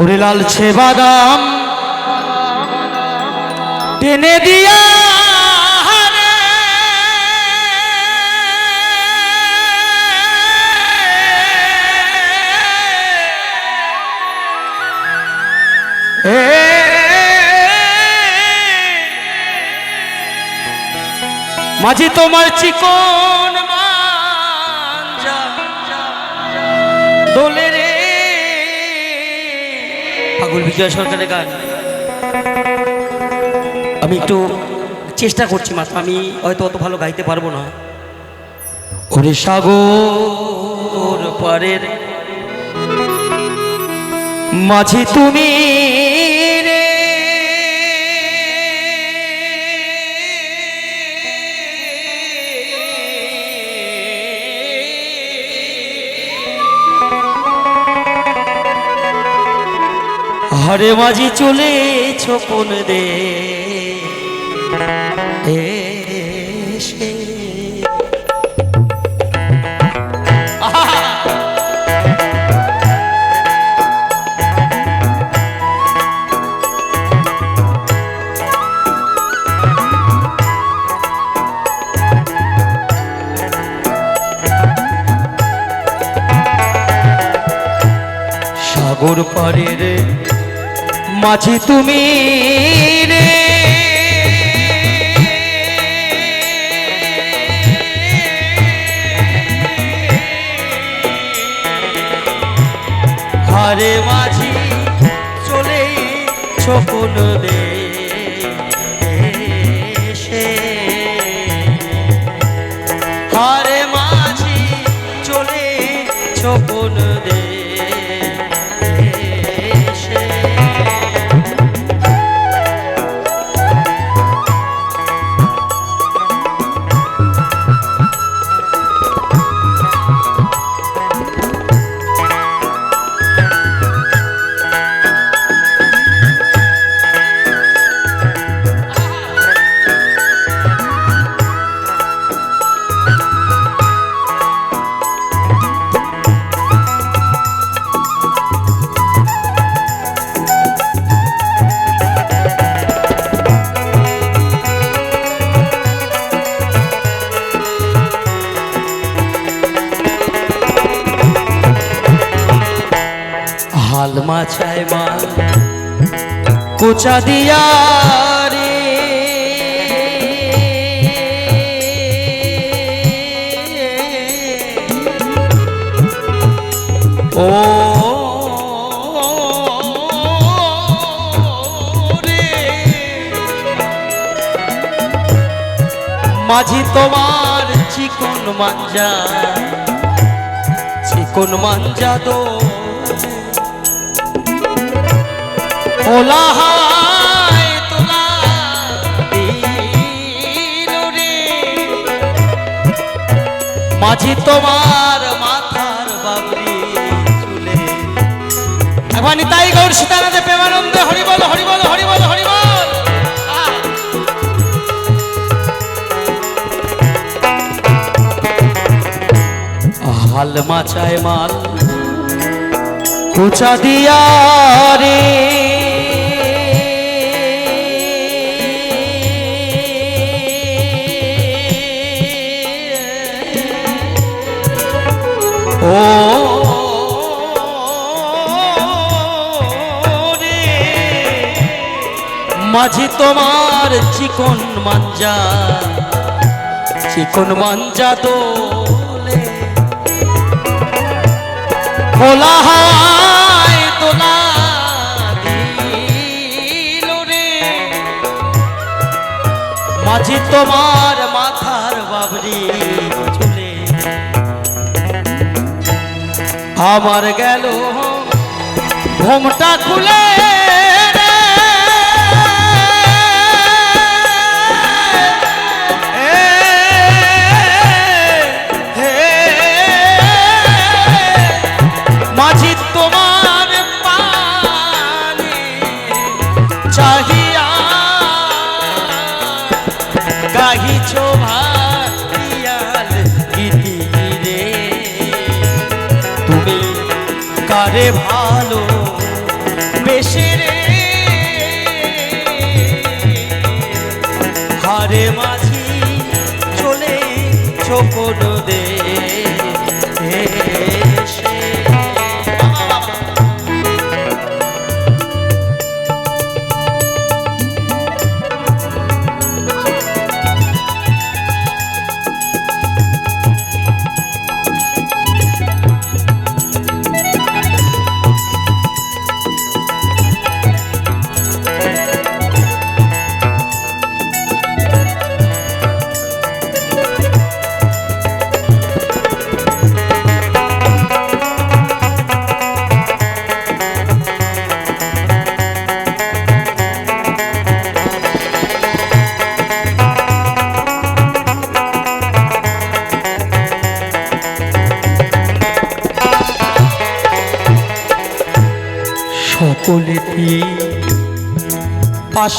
ওরে লালছে বাদাম টেনে দিয়া মাঝি তোমার চিকন বিজয় সরকারের গান। আমি একটু চেষ্টা করছি মাত্র, আমি হয়তো অত ভালো গাইতে পারব না। ওরে সাগর পারের মাঝে তুমি হরে মাঝি চলে ছোপন দে। সাগর পারের মাঝি তুমি রে। হারে মাঝি চলে ছোপন দে কোচা দিয়া রে। ও মাঝি তোমার চিকন মাঞ্জা চিকন মাঞ্জা দো। ওলা মাঝি তোমার মাথার বাবরি চুলে। এখন তাই গৌর সীতানাথে প্রেমানন্দ হরি বল হরি বল হরি বল হরি বল। আহ! হাল মাচায় মাল, কুচা দিয়া মাঝি তোমার চিকন মাঞ্জা চিকন মাঞ্জা দোলে। খোলা হয় তোলা রে। মাঝি তোমার আমার গেল ঘোমটা খুলে হারে ভালো বেশি রে। হারে মাঝি চলে চোপন দে।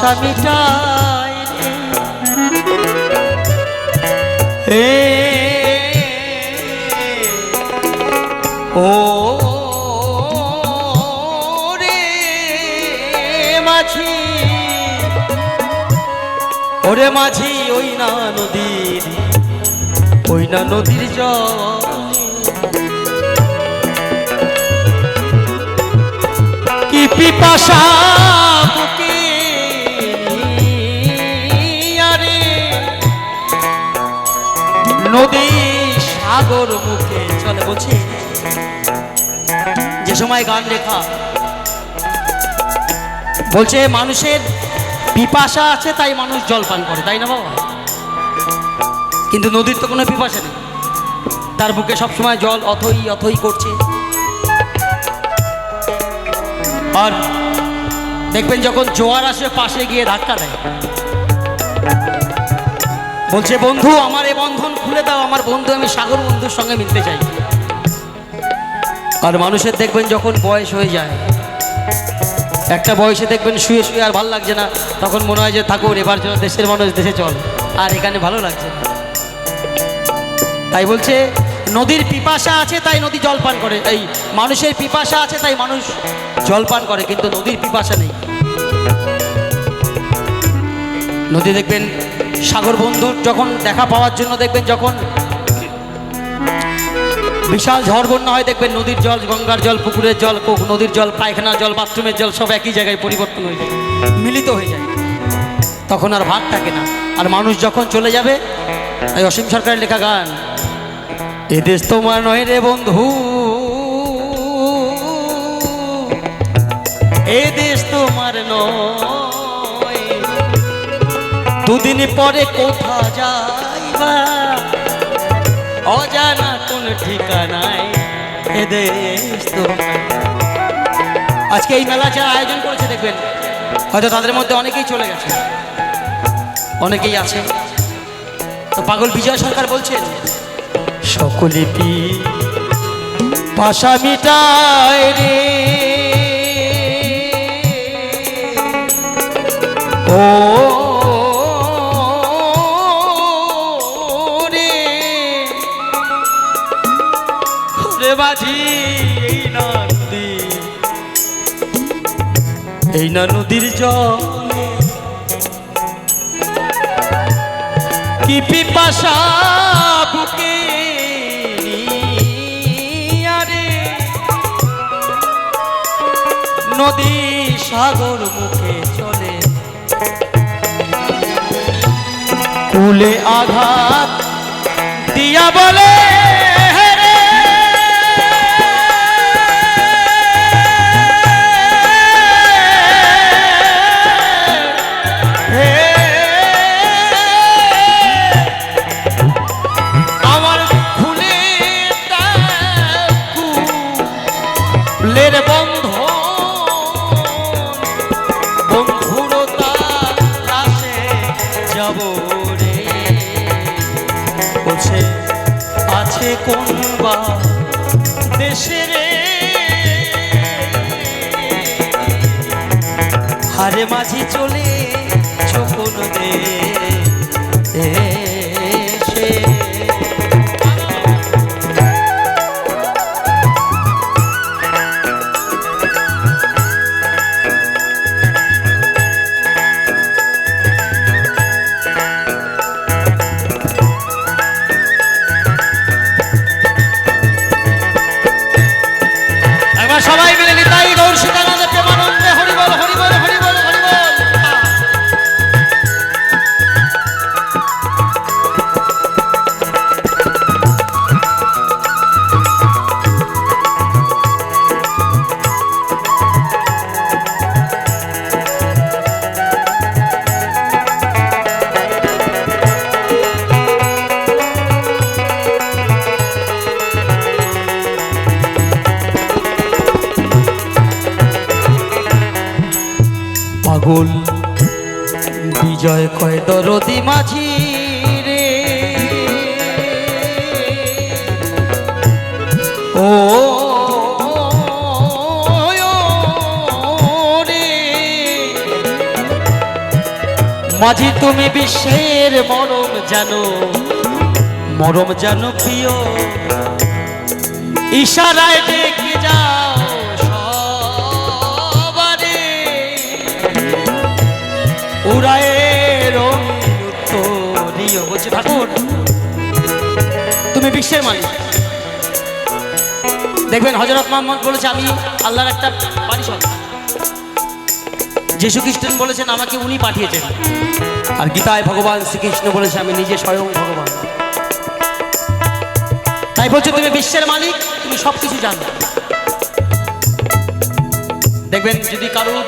পাশা মিটাই রে ও, রে মাঝি। ওরে মাঝি, ওই না নদীর, ওই না নদীর জল। কি পিপাসা সাগর মুখে চলে বলছে। যে সময় গান লেখা, বলছে মানুষের পিপাসা আছে, তাই মানুষ জল পান করে, তাই না বাবা? কিন্তু নদীর তো কোনো পিপাসা নেই। তার বুকে সবসময় জল অথই অথই করছে। আর দেখবেন যখন জোয়ার আসে, পাশে গিয়ে ধাক্কা দেয়। বলছে, বন্ধু, আমার এ বন্ধন খুলে দাও, আমার বন্ধু, আমি সাগর বন্ধুর সঙ্গে মিলতে চাই। আর মানুষের দেখবেন যখন বয়স হয়ে যায়, একটা বয়সে দেখবেন শুয়ে শুয়ে আর ভালো লাগছে না, তখন মনে হয় যে ঠাকুর এবার জন্য দেশের মানুষ দেশে চল। আর এখানে ভালো লাগছে। তাই বলছে, নদীর পিপাসা আছে, তাই নদী জল পান করে। এই মানুষের পিপাসা আছে, তাই মানুষ জল পান করে, কিন্তু নদীর পিপাসা নেই। নদী দেখবেন সাগর বন্ধুর যখন দেখা পাওয়ার জন্য দেখবেন যখন বিশাল ঝড় বন্যা হয়, দেখবেন নদীর জল, গঙ্গার জল, পুকুরের জল নদীর জল, পায়খানার জল, বাথরুমের জল সব একই জায়গায় পরিবর্তন হয়ে যায়, মিলিত হয়ে যায়। তখন আর ভাগ থাকে না। আর মানুষ যখন চলে যাবে, এই অসীম সরকারের লেখা গান এ দেশ তোমার নয় রে বন্ধু এ দেশ তোমার নয় দুদিন পরে কোথা যাইবা? অজানা কোন ঠিকানায় এ দেশ আজকে এই মেলা যারা আয়োজন করেছে, দেখবেন, হয়তো তাদের মধ্যে অনেকেই চলে গেছে। অনেকেই আছে। তো পাগল বিজয় সরকার বলছেন, সকলে পি পাশা মিটায় রে? ও এই না নদীর জলে। কি বুকে আরে নদী সাগর মুখে চলে। কুলে আঘাত দিয়া বলে। হারে মাঝি চলে চোখন দে বিজয় কয় দরদি মাঝি রে। ও মাঝি, তুমি বিশ্বের মরম জানো মরম জানো প্রিয়। ইশারায় ডেকে যাও সবারে। উড়ায়ে বিশ্বের মালিক। দেখবেন হজরত মোহাম্মদ বলেছে, আমি আল্লাহর একটা পারিষদ যীশু খ্রিস্টান বলেছেন, আমাকে উনি পাঠিয়েছেন। আর গীতায় ভগবান শ্রীকৃষ্ণ বলেছে, আমি নিজে স্বয়ং ভগবান। তাই বলছে, তুমি বিশ্বের মালিক, তুমি সব কিছু জানো। দেখবেন যদি কারোর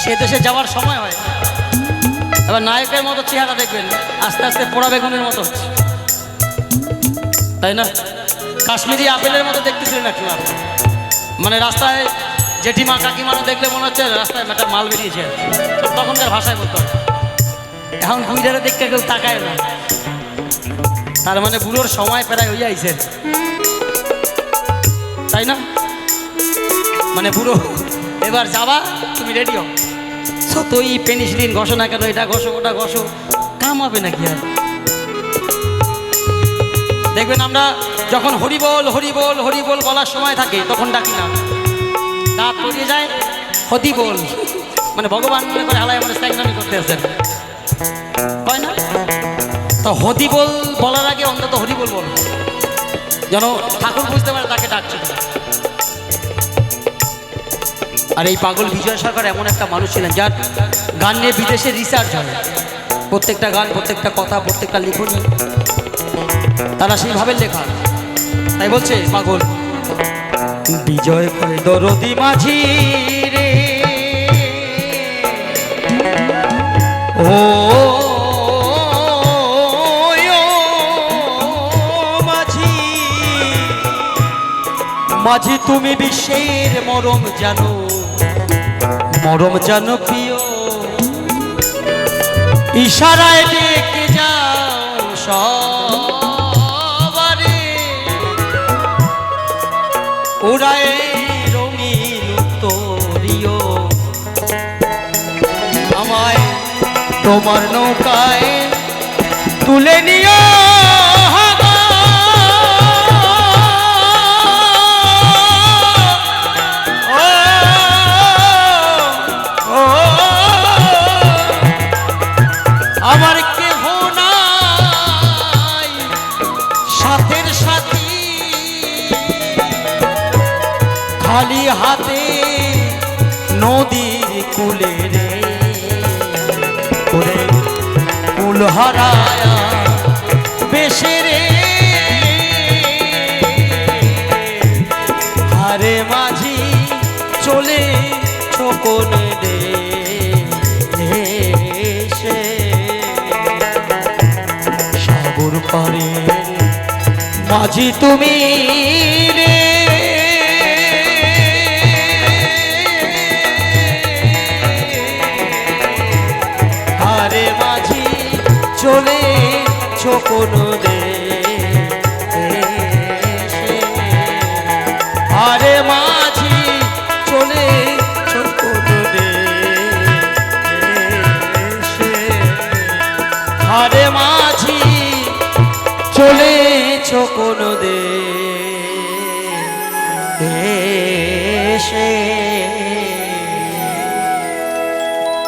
সে দেশে যাওয়ার সময় হয়, এবার নায়কের মতো চেহারা দেখবেন, আস্তে আস্তে পোড়া বেগুনের মতো হচ্ছে। তাই না? কাশ্মীরি আপেলের মতো দেখতেছিলেন একটু আপনি মানে রাস্তায় জেঠিমা, কাকিমারা দেখলে মনে হচ্ছে রাস্তায় একটা মাল বেরিয়েছে। তখনকার ভাষায় বলতে। এখন কুইডারে দেখতে কেউ তাকায় না। তার মানে বুড়োর সময় প্রায় হয়ে আইছে। তাই না? মানে বুড়ো, এবার যাবা, তুমি রেডি হও। যতই পেনিসিলিন ঘষো না কেন, এটা ঘষো, ওটা ঘষো। কাম হবে নাকি আর? দেখবেন আমরা যখন হরিবল হরিবল হরিবল বলার সময় থাকে, তখন ডাকি না। দাঁত পড়িয়ে যায় হদিবল মানে ভগবান মনে করে হালাই মানে স্যাংনামি করতে আসেন। হয় না? তো হদিবল বলার আগে অন্তত হরিবল বল যেন ঠাকুর বুঝতে পারে তাকে ডাকছে। আর এই পাগল বিজয় সরকার এমন একটা মানুষ ছিলেন, যার গান নিয়ে বিদেশে রিসার্চ হয়। প্রত্যেকটা গান, প্রত্যেকটা কথা, প্রত্যেকটা লিখনি। তারা সেইভাবে লেখা। তাই বলছে পাগল বিজয় কয় দরদি মাঝি রে। ও মাঝি। তুমি বিশ্বের মরম জানো। মরম জানো প্রিয়। ইশারায় ডেকে যাও সবারে ওরায় রঙিন উত্তরীয়। আমায় তোমার নৌকায় তুলে নিও। মাঝি তুমি রে। আরে মাঝি চলে ছোকন